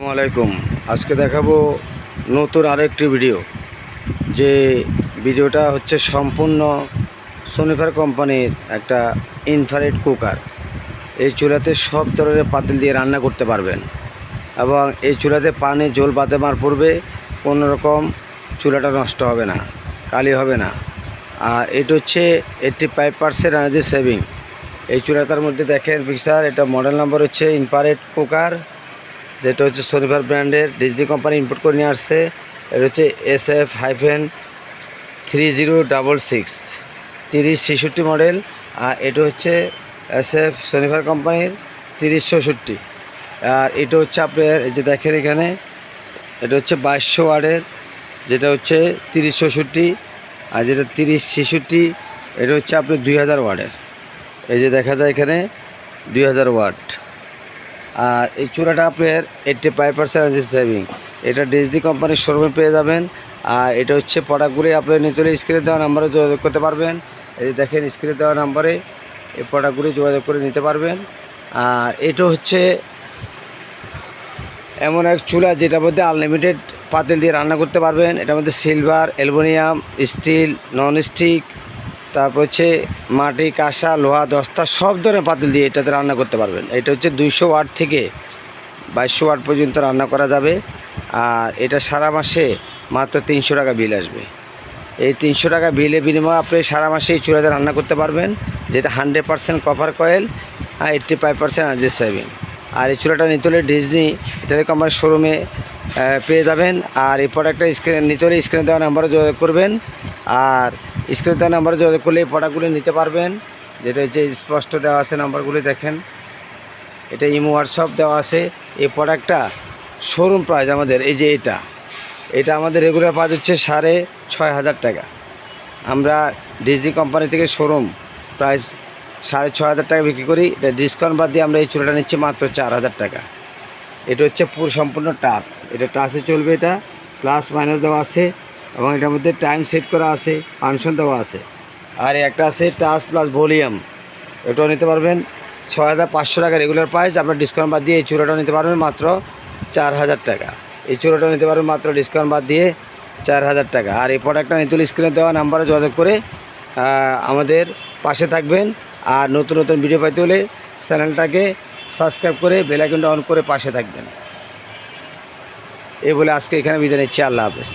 আসসালামু আলাইকুম। আজকে দেখাবো নতুন আরেকটি ভিডিও। যে ভিডিওটা হচ্ছে সম্পূর্ণ সোনিফার কোম্পানির একটা ইনফ্রারেড কুকার এই চুলাতে সব ধরনের পাতিল দিয়ে রান্না করতে পারবেন। এবং এই চুলাতে পানি জল বাতে মার পড়বে কোনোরকম চুলাটা নষ্ট হবে না, কালি হবে না। আর এটা হচ্ছে eighty five percent energy saving এই চুলাটার মধ্যে দেখেন পিকচার এটা মডেল নাম্বার হচ্ছে ইনফ্রারেড কুকার যেটা হচ্ছে সোনিফার ব্র্যান্ডের ডিজনি কোম্পানি ইম্পোর্ট করে নিয়ে আসছে। এটা হচ্ছে S F hyphen three zero double six তিরিশ ছেষট্টি মডেল আর এটা হচ্ছে এস এফ সোনিফার কোম্পানির তিরিশ চৌষট্টি। আর এটা হচ্ছে আপনার, এই যে দেখেন এখানে, এটা হচ্ছে বাইশশো ওয়ার্ডের, যেটা হচ্ছে তিরিশ চৌষট্টি, আর যেটা তিরিশ ছেষট্টি, এটা হচ্ছে আপনার দুই হাজার ওয়ার্ডের। এই যে দেখা যায় এখানে, দুই হাজার ওয়াট আর এই চূড়াটা আপনার এইটটি ফাইভ পার্সেন্ট সেভিং এটা ডিএসডি কোম্পানির শোরুমে পেয়ে যাবেন। আর এটা হচ্ছে প্রোডাক্টগুলি আপনার নিচলে স্ক্রিনে দেওয়া নাম্বারে যোগাযোগ করতে পারবেন। এই দেখেন স্ক্রিনে দেওয়া নাম্বারে এই প্রোডাক্টগুলি যোগাযোগ করে নিতে পারবেন। আর এটা হচ্ছে এমন এক চুলা যেটার মধ্যে আনলিমিটেড পাতিল দিয়ে রান্না করতে পারবেন। এটার মধ্যে silver aluminium steel non stick তারপর হচ্ছে মাটি, কাঁসা, লোহা, দস্তা সব ধরনের পাতিল দিয়ে এটাতে রান্না করতে পারবেন। এটা হচ্ছে দুইশো ওয়াট থেকে বাইশশো ওয়াট পর্যন্ত রান্না করা যাবে। আর এটা সারা মাসে মাত্র তিনশো টাকা বিল আসবে। এই তিনশো টাকা বিলে বিনিময়ে আপনি সারা মাসে এই চুলাতে রান্না করতে পারবেন, যেটা হান্ড্রেড পার্সেন্ট কভার কয়েল আর এইট্টি ফাইভ পার্সেন্ট আর্জেস সেভিং আর এই চুলাটা নিতে ডিজনি কোম্পানির শোরুমে পেয়ে যাবেন। আর এই প্রোডাক্টটা স্ক্রিনে নিতে হলে স্ক্রিনে দেওয়া নাম্বারে যোগাযোগ করবেন। আর স্ক্রিনে দেওয়া নাম্বারে যোগাযোগ করলে এই প্রোডাক্টগুলি নিতে পারবেন। যেটা হচ্ছে স্পষ্ট দেওয়া আছে নাম্বারগুলি দেখেন। এটা ইমো হোয়াটসঅ্যাপ দেওয়া আছে। এই প্রোডাক্টটা শোরুম প্রাইস আমাদের, এই যে এটা। এটা আমাদের রেগুলার প্রাইস হচ্ছে সাড়ে ছয় হাজার টাকা। আমরা ডিজি কোম্পানি থেকে শোরুম প্রাইস সাড়ে ছয় হাজার টাকা বিক্রি করি। এটা ডিসকাউন্ট বাদ দিয়ে আমরা এই চুলাটা নিচ্ছি মাত্র চার হাজার টাকা। এটা হচ্ছে পুরো সম্পূর্ণ টাচ। এটা টাচে চলবে এটা। প্লাস মাইনাস দেওয়া আছে। এবং এটার মধ্যে টাইম সেট করা আছে ফাংশন দেওয়া আছে। আর একটা আছে টাচ প্লাস ভলিউম এটাও নিতে পারবেন। ছয় হাজার পাঁচশো টাকা রেগুলার প্রাইস আপনার ডিসকাউন্ট বাদ দিয়ে এই চূড়াটাও নিতে পারবেন মাত্র চার হাজার টাকা। এই চূড়াটাও নিতে পারবেন মাত্র ডিসকাউন্ট বাদ দিয়ে চার হাজার টাকা। আর এই প্রোডাক্টটা নিতুল স্ক্রিনে দেওয়া নাম্বারে যোগাযোগ করে আমাদের পাশে থাকবেন। আর নতুন নতুন ভিডিও পাইতে হলে চ্যানেলটাকে সাবস্ক্রাইব করে বেলাইকনটা অন করে পাশে থাকবেন। এই বলে আজকে এখানে বিদায় নিচ্ছি। আল্লাহ হাফেজ।